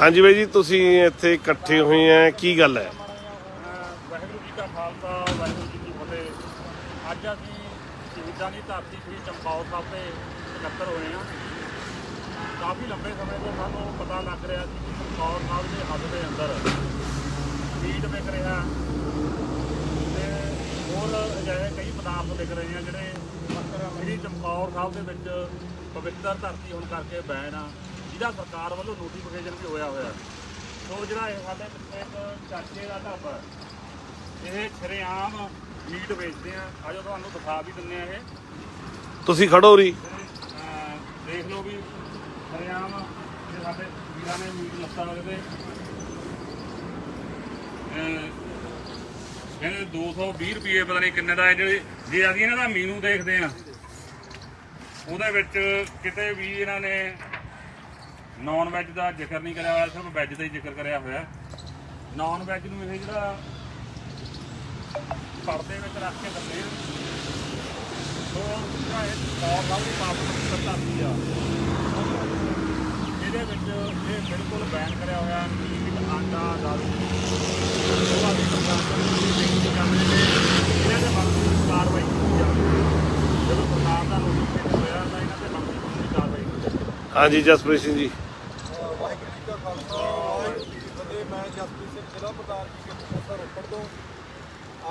ਹਾਂਜੀ ਬਾਈ ਜੀ, ਤੁਸੀਂ ਇੱਥੇ ਇਕੱਠੇ ਹੋਏ ਆ, ਕੀ ਗੱਲ ਹੈ? ਵਾਹਿਗੁਰੂ ਜੀ ਕਾ ਖਾਲਸਾ, ਵਾਹਿਗੁਰੂ ਜੀ ਕੀ ਫਤਿਹ। ਅੱਜ ਅਸੀਂ ਸ਼ਹੀਦਾਂ ਦੀ ਧਰਤੀ ਸ੍ਰੀ ਚਮਕੌਰ ਸਾਹਿਬ ਤੇ ਇਕੱਤਰ ਹੋਏ ਹਾਂ। ਕਾਫੀ ਲੰਬੇ ਸਮੇਂ ਤੋਂ ਸਾਨੂੰ ਪਤਾ ਲੱਗ ਰਿਹਾ ਸੀ ਕਿ ਚਮਕੌਰ ਸਾਹਿਬ ਦੇ ਹੱਦ ਦੇ ਅੰਦਰ ਮੀਟ ਵਿਕ ਰਿਹਾ। ਤੇ ਹੋਰ ਅਜਿਹੇ ਕਈ ਪਦਾਰਥ ਵਿਕ ਰਹੇ ਆ ਜਿਹੜੇ ਸ੍ਰੀ ਚਮਕੌਰ ਸਾਹਿਬ ਦੇ ਵਿੱਚ ਪਵਿੱਤਰ ਧਰਤੀ ਹੋਣ ਕਰਕੇ ਬੈਨ ਆ। ਜਿਹਦਾ ਸਰਕਾਰ ਵੱਲੋਂ ਨੋਟੀਫਿਕੇਸ਼ਨ ਵੀ ਹੋਇਆ ਹੋਇਆ। ਸੋ ਜਿਹੜਾ ਇਹ ਸਾਡੇ ਪਿੱਛੇ ਇੱਕ ਚਾਚੇ ਦਾ ਢਾਬਾ ਹੈ, ਇਹ ਸ਼ਰੇਆਮ ਮੀਟ ਵੇਚਦੇ ਆ। ਆਜੋ ਤੁਹਾਨੂੰ ਦਿਖਾ ਵੀ ਦਿੰਨੇ ਆ ਇਹ। ਤੁਸੀਂ ਖੜੋ ਰੀ ਦੇਖ ਲਓ ਵੀ ਸ਼ਰੇਆਮ ਇਹ ਸਾਡੇ ਵੀਰਾਂ ਨੇ ਮੀਟ ਲੱਤਾ ਵਗਦੇ ਕਹਿੰਦੇ 220 ਰੁਪਏ ਪਤਾ ਨਹੀਂ ਕਿੰਨੇ ਦਾ ਹੈ ਜਿਹੜੇ ਜੇ ਅਸੀਂ ਇਹਨਾਂ ਦਾ ਮੀਨੂ ਦੇਖਦੇ ਆ ਉਹਦੇ ਵਿੱਚ ਕਿਤੇ ਵੀ ਇਹਨਾਂ ਨੇ ਨਾਨ ਵੈਜ ਦਾ ਜ਼ਿਕਰ ਨਹੀਂ ਕਰਿਆ ਹੋਇਆ, ਸਿਰਫ ਵੈਜ ਦਾ ਹੀ ਜ਼ਿਕਰ ਕਰਿਆ ਹੋਇਆ। ਨਾਨ ਵੈਜ ਨੂੰ ਇਹ ਜਿਹੜਾ ਪਰਦੇ ਵਿੱਚ ਰੱਖ ਕੇ ਦਿੰਦੇ ਆ ਸੋ ਜਿਹੜਾ ਇਹ ਬਹੁਤ ਸਾਰੀ ਪਾਪ ਧਰਤੀ ਆ। ਇਹਦੇ ਵਿੱਚ ਇਹ ਬਿਲਕੁਲ ਬੈਨ ਕਰਿਆ ਹੋਇਆ, ਮੀਟ ਆਂਡਾ ਦਾਰੂ ਉਹ ਆਦਿ ਪ੍ਰਕਾਰ ਦੀ ਬੇਨਤੀ ਕਰਦੇ ਨੇ ਇਹਨਾਂ ਦੇ ਬਾਰੇ ਕਾਰਵਾਈ ਕੀਤੀ ਜਾਵੇ ਜਦੋਂ ਸਰਕਾਰ ਦਾ ਨੋਟੀਫਿਕੇਸ਼ਨ ਹੋਇਆ, ਤਾਂ ਇਹਨਾਂ ਤੇ ਬਣਦੀ ਕਾਰਵਾਈ ਕੀਤੀ ਹਾਂਜੀ, ਜਸਪ੍ਰੀਤ ਸਿੰਘ ਜੀ ਵਾਹਿਗੁਰੂ ਜੀ ਕਾ ਖਾਲਸਾ ਵਾਹਿਗੁਰੂ ਜੀ ਕੀ ਫਤਿਹ ਮੈਂ ਜਸਪ੍ਰੀਤ ਸਿੰਘ ਜ਼ਿਲ੍ਹਾ ਪ੍ਰਧਾਨ ਜੀ ਕੇ ਪ੍ਰੋਫੈਸਰ ਰੋਪੜ ਤੋਂ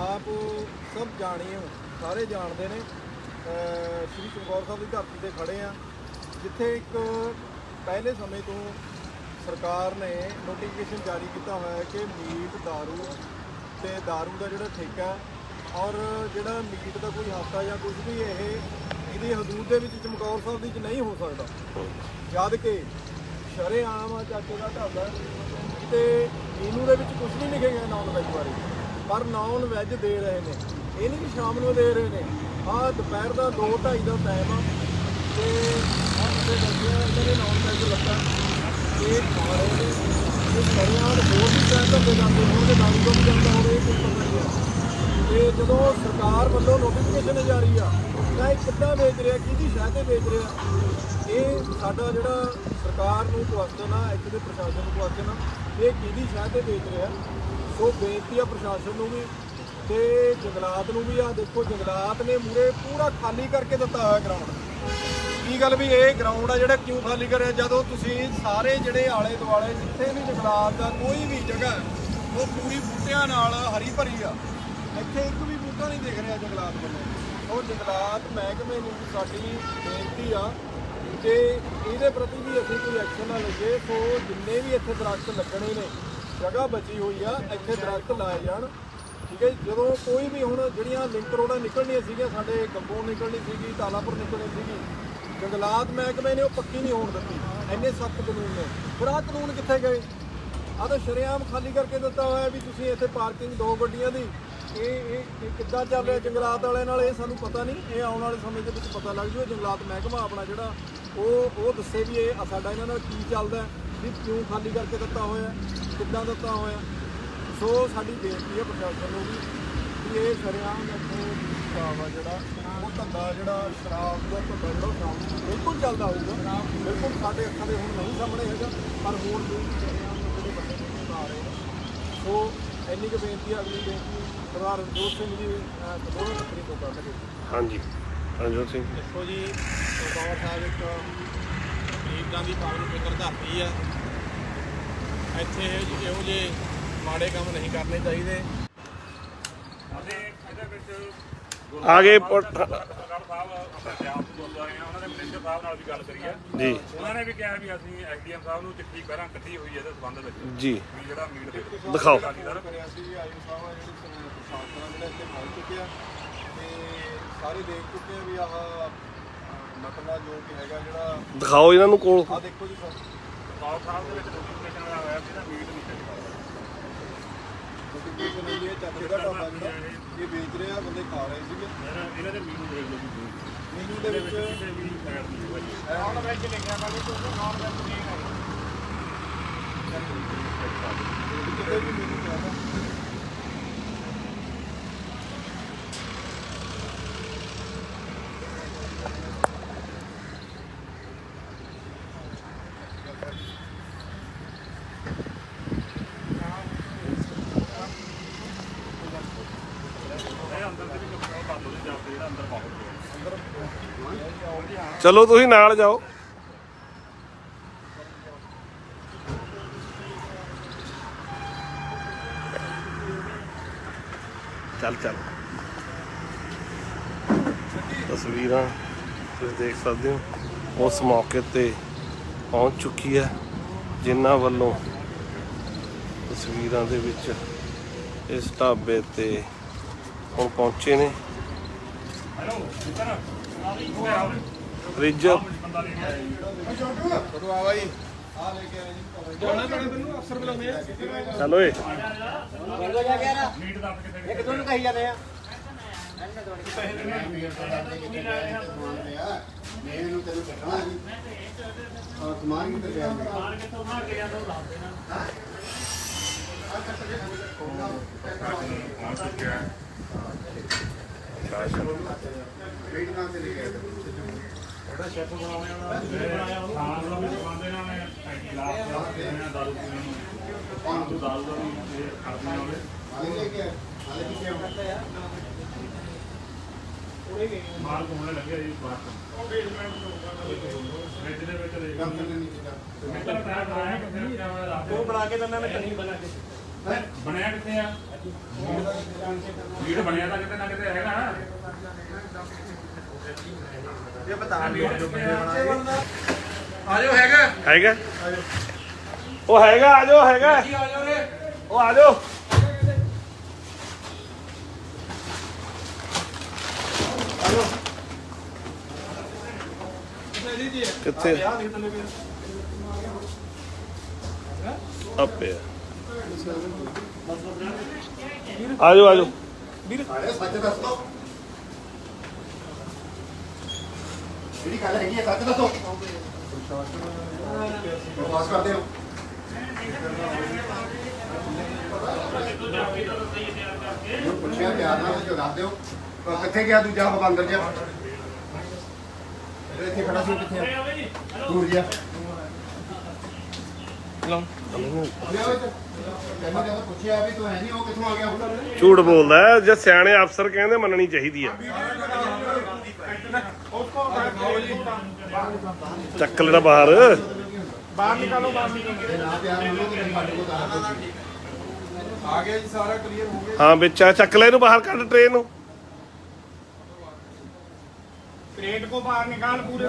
ਆਪ ਸਭ ਜਾਣੇ ਹੋ ਸਾਰੇ ਜਾਣਦੇ ਨੇ ਅਹ ਸ਼੍ਰੀ ਚਮਕੌਰ ਸਾਹਿਬ ਦੀ ਧਰਤੀ ਤੇ ਖੜੇ ਆ ਜਿੱਥੇ ਇੱਕ ਪਹਿਲੇ ਸਮੇਂ ਤੋਂ ਸਰਕਾਰ ਨੇ ਨੋਟੀਫਿਕੇਸ਼ਨ ਜਾਰੀ ਕੀਤਾ ਹੋਇਆ ਹੈ ਕਿ ਮੀਟ दारू ਤੇ दारू ਦਾ ਜਿਹੜਾ ਠੇਕਾ ਹੈ ਔਰ ਜਿਹੜਾ ਮੀਟ ਦਾ ਕੋਈ ਹਾਸਾ ਜਾਂ ਕੁਝ ਵੀ ਇਹ ਇਹਦੀ ਹਦੂਦ ਦੇ ਵਿੱਚ ਚਮਕੌਰ ਸਾਹਿਬ ਦੀ ਚ ਨਹੀਂ ਹੋ ਸਕਦਾ ਜਦ ਕਿ ਸ਼ਰੇਆਮ ਆ ਚਾਚੇ ਦਾ ਢਾਬਾ ਹੈ ਤੇ ਇਹਨੂੰ ਦੇ ਵਿੱਚ ਕੁਝ ਨਹੀਂ ਲਿਖਿਆ ਗਿਆ ਨਾਨ ਵੈਜ ਬਾਰੇ। ਪਰ ਨਾਨ ਵੈਜ ਦੇ ਰਹੇ ਨੇ। ਇਹ ਨਹੀਂ ਕਿ ਸ਼ਾਮ ਨੂੰ ਦੇ ਰਹੇ ਨੇ। ਆ ਦੁਪਹਿਰ ਦਾ 2:30 ਦਾ ਟਾਈਮ ਆ। ਤੇ ਆ ਤੇ ਲੱਗਿਆ ਇਹਨਾਂ ਨੇ ਨਾਨ ਵੈਜ ਲੱਗਾ। ਇਹ ਖਾ ਰਹੇ ਨੇ। ਇਹ ਸ਼ਰੇਆਮ ਹੋਰ ਵੀ ਟਾਈਮ ਜਾਂਦੇ ਹੋਣਗੇ ਨਾਨ ਤੋਂ ਵੀ ਜਾਂਦਾ ਹੋਵੇ, ਇਹ ਕੋਈ ਪਤਾ ਨਹੀਂ ਤੇ ਜਦੋਂ ਸਰਕਾਰ ਵੱਲੋਂ ਨੋਟੀਫਿਕੇਸ਼ਨ ਜਾਰੀ ਆ, ਤਾਂ ਇਹ ਕਿੱਦਾਂ ਵੇਚ ਰਿਹਾ, ਕਿਹਦੀ ਸ਼ਹਿ ਤੇ ਵੇਚ ਰਿਹਾ? ਇਹ ਸਾਡਾ ਜਿਹੜਾ ਸਰਕਾਰ ਨੂੰ ਕੁਐਸਚਨ ਆ, ਇੱਥੇ ਦੇ ਪ੍ਰਸ਼ਾਸਨ ਨੂੰ ਕੁਐਸਚਨ ਆ, ਇਹ ਕਿਹਦੀ ਸ਼ਹਿ ਤੇ ਵੇਚ ਰਿਹਾ? ਸੋ ਬੇਨਤੀ ਆ ਪ੍ਰਸ਼ਾਸਨ ਨੂੰ ਵੀ ਤੇ ਜੰਗਲਾਤ ਨੂੰ ਵੀ ਆ। ਦੇਖੋ, ਜੰਗਲਾਤ ਨੇ ਮੂਰੇ ਪੂਰਾ ਖਾਲੀ ਕਰਕੇ ਦਿੱਤਾ ਹੋਇਆ ਗਰਾਊਂਡ ਕੀ ਗੱਲ ਵੀ ਇਹ ਗਰਾਊਂਡ ਆ ਜਿਹੜਾ ਕਿਉਂ ਖਾਲੀ ਕਰਿਆ? ਜਦੋਂ ਤੁਸੀਂ ਸਾਰੇ ਜਿਹੜੇ ਆਲੇ ਦੁਆਲੇ ਜਿੱਥੇ ਵੀ ਜੰਗਲਾਤ ਦਾ ਕੋਈ ਵੀ ਜਗ੍ਹਾ ਉਹ ਪੂਰੀ ਬੂਟਿਆਂ ਨਾਲ ਹਰੀ ਭਰੀ ਆ। ਇੱਥੇ ਇੱਕ ਵੀ ਬੂਟਾ ਨਹੀਂ ਦਿਖ ਰਿਹਾ ਜੰਗਲਾਤ ਵੱਲੋਂ। ਉਹ ਜੰਗਲਾਤ ਮਹਿਕਮੇ ਨੂੰ ਸਾਡੀ ਬੇਨਤੀ ਆ ਕਿ ਇਹਦੇ ਪ੍ਰਤੀ ਵੀ ਅਸੀਂ ਕੋਈ ਐਕਸ਼ਨ ਨਾ ਲਈਏ। ਸੋ ਜਿੰਨੇ ਵੀ ਇੱਥੇ ਦਰਖਤ ਲੱਗਣੇ ਨੇ, ਜਗ੍ਹਾ ਬਚੀ ਹੋਈ ਆ, ਇੱਥੇ ਦਰਖਤ ਲਾਏ ਜਾਣ। ਠੀਕ ਹੈ ਜਦੋਂ ਕੋਈ ਵੀ ਹੁਣ ਜਿਹੜੀਆਂ ਲਿੰਕ ਰੋਡਾਂ ਨਿਕਲਣੀਆਂ ਸੀਗੀਆਂ, ਸਾਡੇ ਗੱਬੋਂ ਨਿਕਲਣੀ ਸੀਗੀ ਤਾਲਾਪੁਰ ਨਿਕਲਣੀ ਸੀਗੀ, ਜੰਗਲਾਤ ਮਹਿਕਮੇ ਨੇ ਉਹ ਪੱਕੀ ਨਹੀਂ ਹੋਣ ਦਿੱਤੀ। ਇੰਨੇ ਸਖਤ ਕਾਨੂੰਨ ਨੇ। ਫਿਰ ਆਹ ਕਾਨੂੰਨ ਕਿੱਥੇ ਗਏ? ਆਹ ਤਾਂ ਸ਼ਰੇਆਮ ਖਾਲੀ ਕਰਕੇ ਦਿੱਤਾ ਹੋਇਆ ਵੀ ਤੁਸੀਂ ਇੱਥੇ ਪਾਰਕਿੰਗ ਦੋ ਗੱਡੀਆਂ ਦੀ ਇਹ ਇਹ ਇਹ ਕਿੱਦਾਂ ਚੱਲ ਰਿਹਾ ਜੰਗਲਾਤ ਵਾਲਿਆਂ ਨਾਲ ਇਹ ਸਾਨੂੰ ਪਤਾ ਨਹੀਂ, ਇਹ ਆਉਣ ਵਾਲੇ ਸਮੇਂ ਦੇ ਵਿੱਚ ਪਤਾ ਲੱਗ ਜੂ, ਇਹ ਜੰਗਲਾਤ ਮਹਿਕਮਾ ਆਪਣਾ ਜਿਹੜਾ, ਉਹ ਉਹ ਦੱਸੇ ਵੀ ਇਹ ਸਾਡਾ ਇਹਨਾਂ ਨਾਲ ਕੀ ਚੱਲਦਾ ਵੀ ਕਿਉਂ ਖਾਲੀ ਕਰਕੇ ਦਿੱਤਾ ਹੋਇਆ ਕਿੱਦਾਂ ਦਿੱਤਾ ਹੋਇਆ ਸੋ ਸਾਡੀ ਬੇਨਤੀ ਹੈ ਪ੍ਰਸ਼ਾਸਨ ਨੂੰ ਵੀ ਵੀ ਇਹ ਸ਼ਰੇਆਮ ਇੱਥੇ ਸ਼ਰਾਬ ਆ ਜਿਹੜਾ, ਉਹ ਧੰਦਾ ਜਿਹੜਾ ਸ਼ਰਾਬ ਦਾ ਧੰਦਾ ਜਿਹੜਾ ਸ਼ਰਾਬ ਬਿਲਕੁਲ ਚੱਲਦਾ ਹੋਊਗਾ, ਬਿਲਕੁਲ ਸਾਡੇ ਅੱਖਾਂ ਦੇ ਹੁਣ ਨਹੀਂ ਸਾਹਮਣੇ ਹੈਗਾ, ਪਰ ਹੁਣ ਵੀ ਸ਼ਰੇਆਮ ਜਿਹੜੇ ਬੰਦੇ ਆ ਰਹੇ ਸੋ ਇੰਨੀ ਕੁ ਬੇਨਤੀ ਹੈ, ਅਗਲੀ ਬੇਨਤੀ ਸਰਦਾਰ ਰਣਜੋਤ ਸਿੰਘ ਜੀ ਦੋਵੇਂ ਤਕਰੀ ਤੋਂ ਕਰ। ਸਕੇ ਹਾਂਜੀ ਰਣਜੋਤ ਸਿੰਘ। ਦੇਖੋ ਜੀ ਚਮਕੌਰ ਸਾਹਿਬ ਇੱਕ ਸ਼ਹੀਦਾਂ ਦੀ ਪਾਵਨ ਫਿਕਰ ਧਰਤੀ ਆ। ਇੱਥੇ ਇਹੋ ਜਿਹੇ ਇਹੋ ਜਿਹੇ ਮਾੜੇ ਕੰਮ ਨਹੀਂ ਕਰਨੇ ਚਾਹੀਦੇ। ਅਤੇ ਇਹਦੇ ਵਿੱਚ ਆ ਉਹਨਾਂ ਜੀ। ਉਹਨਾਂ ਨੇ ਵੀ ਕਿਹਾ ਵੀ ਅਸੀਂ ਐਸਡੀਐਮ ਸਾਹਿਬ ਨੂੰ ਚਿੱਠੀ ਪਹਿਲਾਂ ਕੱਢੀ ਹੋਈ ਹੈ ਇਹਦੇ ਸੰਬੰਧ ਵਿੱਚ ਜੀ। ਜਿਹੜਾ ਮੀਟ ਦੇ ਦਿਖਾਓ। ਸਾਰੇ ਦੇਖ ਚੁੱਕੇ ਆ ਵੀ ਆਹ ਮਤਲਬ ਜੋ ਕਿ ਹੈਗਾ ਜਿਹੜਾ ਦਿਖਾਓ ਇਹਨਾਂ ਨੂੰ ਕੋਲ। ਆ ਦੇਖੋ ਜੀ ਸਾਹਿਬ ਦੇ ਵਿੱਚ ਨੋਟੀਫਿਕੇਸ਼ਨ ਆਇਆ ਹੋਇਆ ਸੀ ਨਾ ਮੀਟ ਨਹੀਂ ਚੱਲਦਾ ਨੋਟੀਫਿਕੇਸ਼ਨ ਇਹ ਚਾਚੇ ਦਾ ਢਾਬਾ ਜਿਹੜਾ ਇਹ ਵੇਚ ਰਿਹਾ ਬੰਦੇ ਖਾ ਰਹੇ ਸੀਗੇ ਇਹਨਾਂ ਦੇ ਮੀਨੂ ਦੇਖ ਲਓ ਮੀਨੂ ਦੇ। ਵਿੱਚ ਕਿਸੇ ਵੈਜ ਲਿਖਿਆ ਬਾਕੀ ਤੋਂ ਨਾਨ ਵੈਜ ਨਹੀਂ ਹੈ ਕਿਤੇ ਵੀ ਮੀਨੂ ਚਾਹਦਾ ਚਲੋ ਤੁਸੀਂ ਨਾਲ ਜਾਓ। ਚੱਲ ਚੱਲ। ਤਸਵੀਰਾਂ ਤੁਸੀਂ ਦੇਖ ਸਕਦੇ ਹੋ। ਉਸ ਮੌਕੇ ਤੇ ਪਹੁੰਚ ਚੁੱਕੀ ਹੈ, ਜਿਨ੍ਹਾਂ ਵੱਲੋਂ ਤਸਵੀਰਾਂ ਦੇ ਵਿੱਚ ਇਸ ਢਾਬੇ ਤੇ ਹੁਣ ਪਹੁੰਚੇ ਨੇ। ਫ੍ਰਿਜ। ਕਦੋਂ ਆਵਾ ਜੀ ਆ ਲੈ ਕੇ ਆਏ ਜੀ ਜਾਣਾ ਪੈਣਾ ਤੈਨੂੰ ਅਫਸਰ ਬੁਲਾਉਂਦੇ ਆ ਚੱਲ ਓਏ। ਇੱਕ ਦੋਨੋਂ ਕਹੀ ਜਾਂਦੇ ਆ ਮੈਨੂੰ ਤੈਨੂੰ ਕੱਟਣਾ ਜੀ ਔਰ ਸਮਾਨ ਕਿੱਥੇ ਪਿਆ ਵੇਟ ਕਹਾਂ ਤੇ ਲੈ ਗਏ ਖਾਣ ਦਾ ਵੀ ਦਵਾਉਂਦੇ ਨਾਲ ਨੇ ਗਲਾਸ ਦਾ ਦਾਰੂ ਪੀਣ ਨੂੰ ਪਾਣ ਤੋਂ ਦਾਰੂ ਦਾ ਵੀ ਇਹ ਕਰਦੇ ਨਾਲੇ ਹਾਲੇ ਲੈ ਕੇ ਆਏ? ਹਾਲੇ ਕੀ ਕਿਹਾ ਮਾਲ ਕੋਣੇ ਲੱਗਿਆ ਜੀ ਬਾਹਰ ਤੋਂ ਵਿੱਚ ਦੇ ਵਿੱਚ ਦੇ ਕੰਮ ਕਰਨੇ ਨਹੀਂ ਕੀਤਾ ਮਿੱਤਰ ਟਾਇਰ ਬਣਾਇਆ ਕਿੱਥੇ ਕਿਆ ਹੋਇਆ ਰਾਤ ਨੂੰ? ਬਣਾ ਕੇ ਦਿੰਦਾ ਮੈਂ ਕਣੀ ਬਣਾ ਕੇ ਬਣਿਆ ਕਿੱਥੇ ਆ ਵੀਡ ਬਣਿਆ ਤਾਂ ਕਿਤੇ ਨਾ ਕਿਤੇ ਹੈਗਾ ਇਹ ਬਤਾ ਹੈਗਾ। ਉਹ ਹੈਗਾ ਆ ਜਾਓ ਹੈਗਾ। ਉਹ ਆ ਜਾਓ। ਕਿੱਥੇ ਆਪੇ ਆ ਜਾਓ ਆ ਜਾਓ। ਅਰੇ ਸੱਚ ਦੱਸ ਦੋ। ਜਿਹੜੀ ਗੱਲ ਹੈਗੀ ਹੈ ਸੱਚ ਦੱਸੋ। ਬਸ ਕਰਦੇ ਹੋ? ਜੋ ਪੁੱਛਿਆ ਪਿਆਰ ਨਾਲ ਜੋ ਦੱਸ ਦਿਓ ਅਹ ਕਿੱਥੇ ਗਿਆ ਦੂਜਾ ਬਾਬਾ ਅੰਦਰ ਜਾ ਇੱਥੇ ਖੜਾ ਸੀ ਕਿੱਥੇ ਆ? ਦੂਰ ਗਿਆ ਆ ਝੂਠ ਬੋਲਦਾ ਜੇ ਸਿਆਣੇ ਅਫਸਰ ਕਹਿੰਦੇ ਮੰਨਣੀ ਚਾਹੀਦੀ ਹੈ। ਚੱਕ ਲੈਣਾ ਬਾਹਰ। ਜੇ ਨਾ ਪਿਆਰ ਮੰਨੋ ਤਾਂ ਫਿਰ ਸਾਡੇ ਕੋਲ ਤਾਂ ਆ ਗਿਆ ਜੀ ਸਾਰਾ ਕਲੀਅਰ ਹੋ ਗਿਆ ਹਾਂ ਵਿੱਚ ਆ ਚੱਕ ਲੈ ਇਹਨੂੰ ਬਾਹਰ ਕੱਢ ਟ੍ਰੇਨ ਨੂੰ। ਕ੍ਰੇਟ ਕੋ ਬਾਹਰ ਨਿਕਾਲ ਪੂਰੇ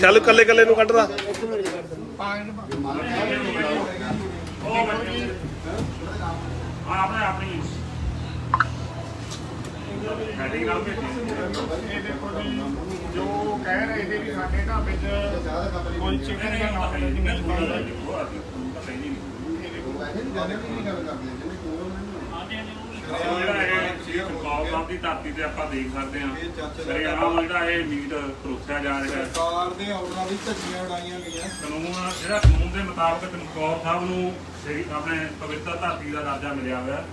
ਚੱਲ ਕੱਲੇ ਕੱਲੇ ਨੂੰ ਕੱਢਦਾ। ਆਪਣੇ ਆਪਣੀ ਹੈਡਿੰਗ ਨਾਲ ਭੇਜੀ ਇਹ ਦੇਖੋ ਜੀ ਜੋ ਕਹਿ ਰਹੇ ਨੇ ਵੀ ਸਾਡੇ ਢਾਬੇ 'ਚ ਕੋਈ ਚਿਕਨ ਦਾ ਨਾਮ ਨਹੀਂ ਮਿਲਦਾ ਉਹ ਜਿਹੜਾ ਇਹ ਚਮਕੌਰ ਸਾਹਿਬ ਦੀ ਧਰਤੀ ਤੇ ਆਪਾਂ ਦੇਖ ਸਕਦੇ ਹਾਂ। ਸਰੀਆਮ ਜਿਹੜਾ ਇਹ ਮੀਟ ਪਰੋਸਿਆ ਜਾ ਰਿਹਾ ਹੈ। ਸਰਕਾਰ ਦੇ ਆਰਡਰਾਂ ਦੀ ਧੱਜੀਆਂ ਉਡਾਈਆਂ ਗਈਆਂ। ਕਾਨੂੰਨ ਜਿਹੜਾ ਕਾਨੂੰਨ ਦੇ ਮੁਤਾਬਕ ਚਮਕੌਰ ਸਾਹਿਬ ਨੂੰ ਸ੍ਰੀ ਆਪਣੇ ਪਵਿੱਤਰ ਧਰਤੀ ਦਾ ਦਰਜਾ ਮਿਲਿਆ ਹੋਇਆ।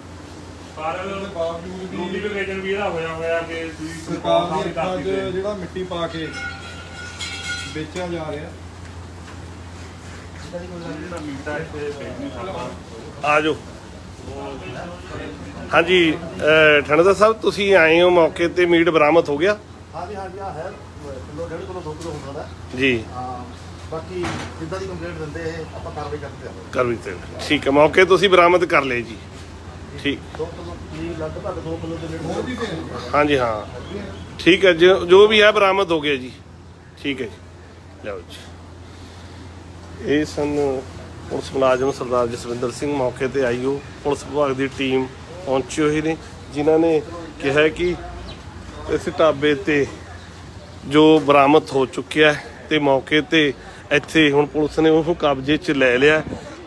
ਪਰ ਬਾਵਜੂਦ ਵੀ ਨੋਟੀਫਿਕੇਸ਼ਨ ਵੀ ਇਹਦਾ ਹੋਇਆ ਹੋਇਆ ਕਿ ਤੁਸੀਂ ਚਮਕੌਰ ਸਰਕਾਰ ਸਾਹਿਬ ਦੀ ਦੀ ਅੱਖਾਂ 'ਚ ਧਰਤੀ ਤੇ। ਜਿਹੜਾ ਮਿੱਟੀ ਪਾ ਕੇ ਵੇਚਿਆ ਜਾ ਰਿਹਾ। ਜਿਹੜਾ ਮੀਟ ਹੈ ਇੱਥੇ ਵੇਚ ਨਹੀਂ ਸਕਦਾ ਆ ਜਾਓ ਹਾਂਜੀ ਅਹ, ਠਾਣੇਦਾਰ ਸਾਹਿਬ ਤੁਸੀਂ ਆਏ ਹੋ ਮੌਕੇ ਤੇ ਮੀਟ ਬਰਾਮਦ ਹੋ ਗਿਆ? ਹਾਂਜੀ ਹਾਂਜੀ ਆ ਹੈ। ਕਿਲੋ ਡੇਢ ਕਿਲੋ ਦੋ ਕਿਲੋ ਹੁੰਦਾ ਦਾ ਜੀ। ਹਾਂ ਬਾਕੀ ਜਿੱਦਾਂ ਦੀ ਕੰਪਲੇਂਟ ਦਿੰਦੇ ਇਹ ਆਪਾਂ ਕਾਰਵਾਈ ਕਰਦੇ ਹਾਂ। ਕਰ ਵੀ ਤੇ ਠੀਕ ਹੈ ਮੌਕੇ ਤੁਸੀਂ ਬਰਾਮਦ ਕਰ ਲਏ ਜੀ। ਠੀਕ। ਦੋ ਕਿਲੋ ਜੀ ਲਗਭਗ ਦੋ ਕਿਲੋ ਦੇ ਨੇੜੇ ਹੋਰ ਵੀ ਦੇ ਹਾਂਜੀ ਹਾਂ। ਠੀਕ ਹੈ ਜੋ ਜੋ ਵੀ ਹੈ ਬਰਾਮਦ ਹੋ ਗਿਆ ਜੀ। ਠੀਕ ਹੈ ਜੀ। ਲਓ ਜੀ। ਇਹ ਸਨ ਪੁਲਿਸ ਮੁਲਾਜ਼ਮ ਸਰਦਾਰ ਜਸਵਿੰਦਰ ਸਿੰਘ ਮੌਕੇ ਤੇ ਆਈ। ਹੋ ਪੁਲਿਸ ਵਿਭਾਗ ਦੀ ਟੀਮ ਪਹੁੰਚੀ ਹੋਈ ਨੇ ਜਿਨ੍ਹਾਂ ਨੇ ਕਿਹਾ ਕਿ ਇਸ ਢਾਬੇ ਤੇ ਜੋ ਬਰਾਮਦ ਹੋ ਚੁੱਕਿਆ ਹੈ ਤੇ ਮੌਕੇ ਤੇ ਇੱਥੇ ਹੁਣ ਪੁਲਿਸ ਨੇ ਉਹ ਕਬਜ਼ੇ 'ਚ ਲੈ ਲਿਆ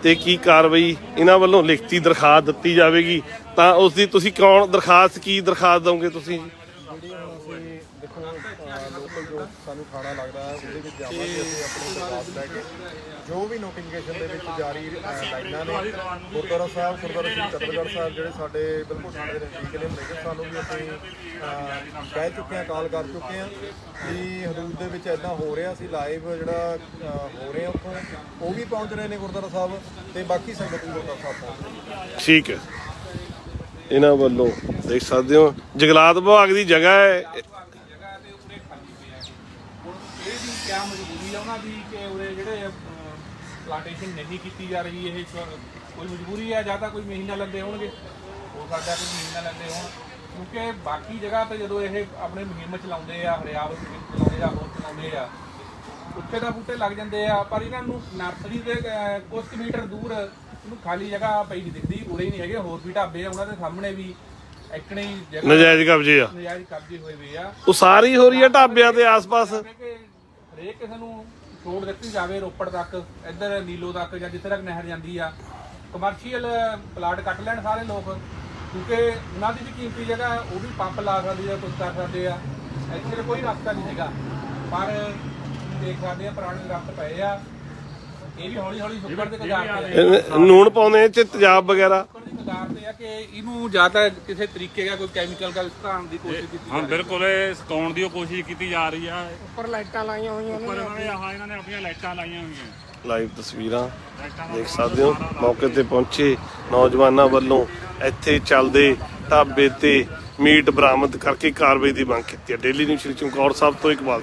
ਤੇ ਕੀ ਕਾਰਵਾਈ ਇਹਨਾਂ ਵੱਲੋਂ ਲਿਖਤੀ, ਦਰਖਾਸਤ ਦਿੱਤੀ ਜਾਵੇਗੀ, ਤਾਂ ਉਸ ਦੀ ਤੁਸੀਂ ਕੌਣ, ਦਰਖਾਸਤ ਕੀ ਦਰਖਾਸਤ ਦਵੋਗੇ ਤੁਸੀਂ? ਜਿਹੜੀ ਹੁਣ ਅਸੀਂ ਦੇਖੋ ਲੋਕਲ ਜੋ ਸਾਨੂੰ ਖਾਣਾ ਲੱਗਦਾ ਹੈ ਉਹਦੇ ਵਿੱਚ ਜਾਵਾਂਗੇ ਅਸੀਂ ਆਪਣੀ ਦਰਖਾਸਤ ਲੈ ਕੇ ਜੋ ਵੀ ਨੋਟੀਫਿਕੇਸ਼ਨ ਦੇ ਵਿੱਚ ਜਾਰੀ ਅਹ, ਲਾਈਨਾਂ ਨੇ ਗੁਰਦੁਆਰਾ ਸਾਹਿਬ ਗੁਰਦੁਆਰਾ ਸ੍ਰੀ ਚਤਰਗੜ੍ਹ ਸਾਹਿਬ ਜਿਹੜੇ ਸਾਡੇ ਬਿਲਕੁਲ ਸਾਡੇ ਦੇ ਨਜ਼ਦੀਕ ਨੇ ਮਿਲਦੇ ਸਾਨੂੰ ਵੀ ਅਸੀਂ ਅਹ, ਕਹਿ ਚੁੱਕੇ ਹਾਂ ਕਾਲ ਕਰ ਚੁੱਕੇ ਹਾਂ ਕਿ ਹਦੂਦ ਦੇ ਵਿੱਚ ਐਦਾਂ ਹੋ ਰਿਹਾ ਸੀ ਲਾਈਵ ਜਿਹੜਾ ਅਹ, ਹੋ ਰਿਹਾ ਉੱਥੋਂ ਉਹ ਵੀ ਪਹੁੰਚ ਰਹੇ ਨੇ ਗੁਰਦੁਆਰਾ ਸਾਹਿਬ ਤੇ ਬਾਕੀ ਸੰਗਤ ਵੀ ਗੁਰਦੁਆਰਾ ਸਾਹਿਬ ਪਹੁੰਚ ਰਹੀ ਹੈ। ਠੀਕ ਹੈ। ਇਹਨਾਂ ਵੱਲੋਂ ਦੇਖ ਸਕਦੇ ਹੋ। ਜੰਗਲਾਤ ਵਿਭਾਗ ਦੀ ਜਗ੍ਹਾ ਹੈ। ਪਲਾਂਟੇਸ਼ਨ ਨਹੀਂ ਕੀਤੀ ਜਾ ਰਹੀ ਇਹ ਕੋਈ ਮਜਬੂਰੀ ਹੈ ਜਾਂ ਤਾਂ ਕੋਈ ਮਹੀਨਾ ਲੈਂਦੇ ਹੋਣਗੇ ਹੋ ਸਕਦਾ ਕੋਈ ਮਹੀਨਾ ਲੈਂਦੇ ਹੋਣ ਕਿਉਂਕਿ ਬਾਕੀ ਜਗ੍ਹਾ ਤੇ ਜਦੋਂ ਇਹ ਆਪਣੇ ਮੁਹਿੰਮ ਚਲਾਉਂਦੇ ਆ ਹਰਿਆਵਲ ਮੁਹਿੰਮ ਚਲਾਉਂਦੇ ਆ ਹੋਰ ਚਲਾਉਂਦੇ ਆ ਉੱਥੇ ਤਾਂ ਬੂਟੇ ਲੱਗ ਜਾਂਦੇ ਆ ਪਰ ਇਹਨਾਂ ਨੂੰ ਨਰਸਰੀ ਦੇ ਅਹ, ਕੁਝ ਮੀਟਰ ਦੂਰ ਇਹਨੂੰ ਖਾਲੀ ਜਗ੍ਹਾ ਪਈ ਨਹੀਂ ਦਿਖਦੀ। ਉਰੇ ਹੀ ਨਹੀਂ ਹੈਗੇ ਹੋਰ ਵੀ ਢਾਬੇ ਆ ਉਹਨਾਂ ਦੇ ਸਾਹਮਣੇ ਵੀ। ਐਕਣੇ ਹੀ ਜਗ੍ਹਾ ਨਜਾਇਜ਼ ਕਬਜ਼ੇ ਆ। ਨਜਾਇਜ਼ ਕਬਜ਼ੇ ਹੋਏ ਵੇ ਆ। ਉਹ ਸਾਰੀ ਹੋ ਰਹੀ ਹੈ ਢਾਬਿਆਂ ਦੇ ਆਸ-ਪਾਸ। ਕਿ ਹਰੇਕ ਕਿਸੇ ਨੂੰ ਛੋੜ ਦਿੱਤੀ ਜਾਵੇ ਰੋਪੜ ਤੱਕ ਇੱਧਰ ਨੀਲੋ ਤੱਕ ਜਾਂ ਜਿੱਥੇ ਤੱਕ ਨਹਿਰ ਜਾਂਦੀ ਆ। ਕਮਰਸ਼ੀਅਲ ਪਲਾਟ ਕੱਟ ਲੈਣ ਸਾਰੇ ਲੋਕ ਕਿਉਂਕਿ ਉਹਨਾਂ ਦੀ ਵੀ ਕੀਮਤੀ ਜਗ੍ਹਾ ਉਹ ਵੀ ਪੰਪ ਲਾ ਸਕਦੇ ਆ ਕੁਝ ਕਰ ਸਕਦੇ ਆ। ਇੱਥੇ ਕੋਈ ਰਸਤਾ ਨਹੀਂ ਹੈਗਾ ਪਰ ਦੇਖ ਸਕਦੇ ਆ ਪੁਰਾਣੇ ਰਸਤੇ ਪਏ ਆ। ਇਹ ਵੀ ਹੌਲੀ ਹੌਲੀ ਸੁੱਕਣ ਦੇ ਕਗਾਰ ਤੇ ਆ। ਨੂਣ ਪਾਉਂਦੇ ਇਹ ਚ ਤੇਜ਼ਾਬ ਵਗੈਰਾ। ਕਗਾਰ ਤੇ ਆ ਕਿ ਇਹਨੂੰ ਜਾਂ ਤਾਂ ਕਿਸੇ ਤਰੀਕੇ ਦਾ ਕੋਈ ਕੈਮੀਕਲ ਦਾ ਇਸਤੇਮਾਲ ਦੀ ਕੋਸ਼ਿਸ਼ ਕੀਤੀ ਹਾਂ ਜਾਵੇ। ਬਿਲਕੁਲ ਇਹ ਸਕਾਉਣ ਦੀ ਉਹ ਕੋਸ਼ਿਸ਼ ਕੀਤੀ ਜਾ ਰਹੀ ਆ। ਉੱਪਰ ਲਾਈਟਾਂ ਲਾਈਆਂ ਹੋਈਆਂ ਪਰ ਇਹਨਾਂ ਨੇ ਆਹ ਇਹਨਾਂ ਨੇ ਆਪਣੀਆਂ ਲਾਈਟਾਂ ਲਾਈਆਂ ਹੋਈਆਂ। ਲਾਈਵ ਤਸਵੀਰਾਂ ਦੇਖ ਸਕਦੇ ਹੋ ਮੌਕੇ ਤੇ ਪਹੁੰਚੇ ਨੌਜਵਾਨਾਂ ਵੱਲੋਂ ਇੱਥੇ ਚੱਲਦੇ ਢਾਬੇ ਤੇ ਮੀਟ ਬਰਾਮਦ ਕਰਕੇ ਕਾਰਵਾਈ ਦੀ ਮੰਗ ਕੀਤੀ ਹੈ। ਡੇਲੀ ਨਿਊਜ਼ ਸ਼੍ਰੀ ਚਮਕੌਰ ਸਾਹਿਬ ਤੋਂ ਇਕਬਾਲ